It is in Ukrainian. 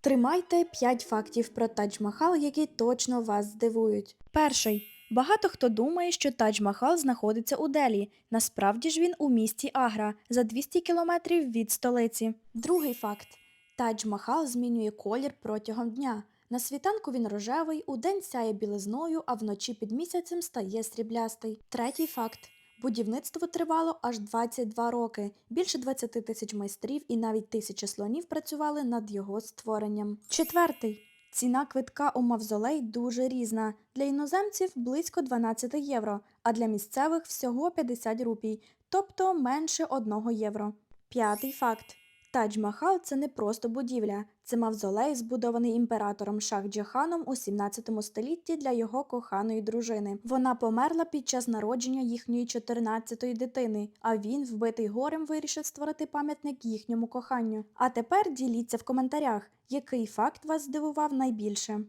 Тримайте 5 фактів про Тадж-Махал, які точно вас здивують. Перший. Багато хто думає, що Тадж-Махал знаходиться у Делі. Насправді ж він у місті Агра, за 200 кілометрів від столиці. Другий факт. Тадж-Махал змінює колір протягом дня. На світанку він рожевий, удень сяє білизною, а вночі під місяцем стає сріблястий. Третій факт. Будівництво тривало аж 22 роки. Більше 20 тисяч майстрів і навіть тисячі слонів працювали над його створенням. Четвертий. Ціна квитка у мавзолей дуже різна. Для іноземців близько 12 євро, а для місцевих всього 50 рупій, тобто менше 1 євро. П'ятий факт. Тадж-Махал – це не просто будівля, це мавзолей, збудований імператором Шах-Джаханом у 17 столітті для його коханої дружини. Вона померла під час народження їхньої 14-ї дитини, а він, вбитий горем, вирішив створити пам'ятник їхньому коханню. А тепер діліться в коментарях, який факт вас здивував найбільше.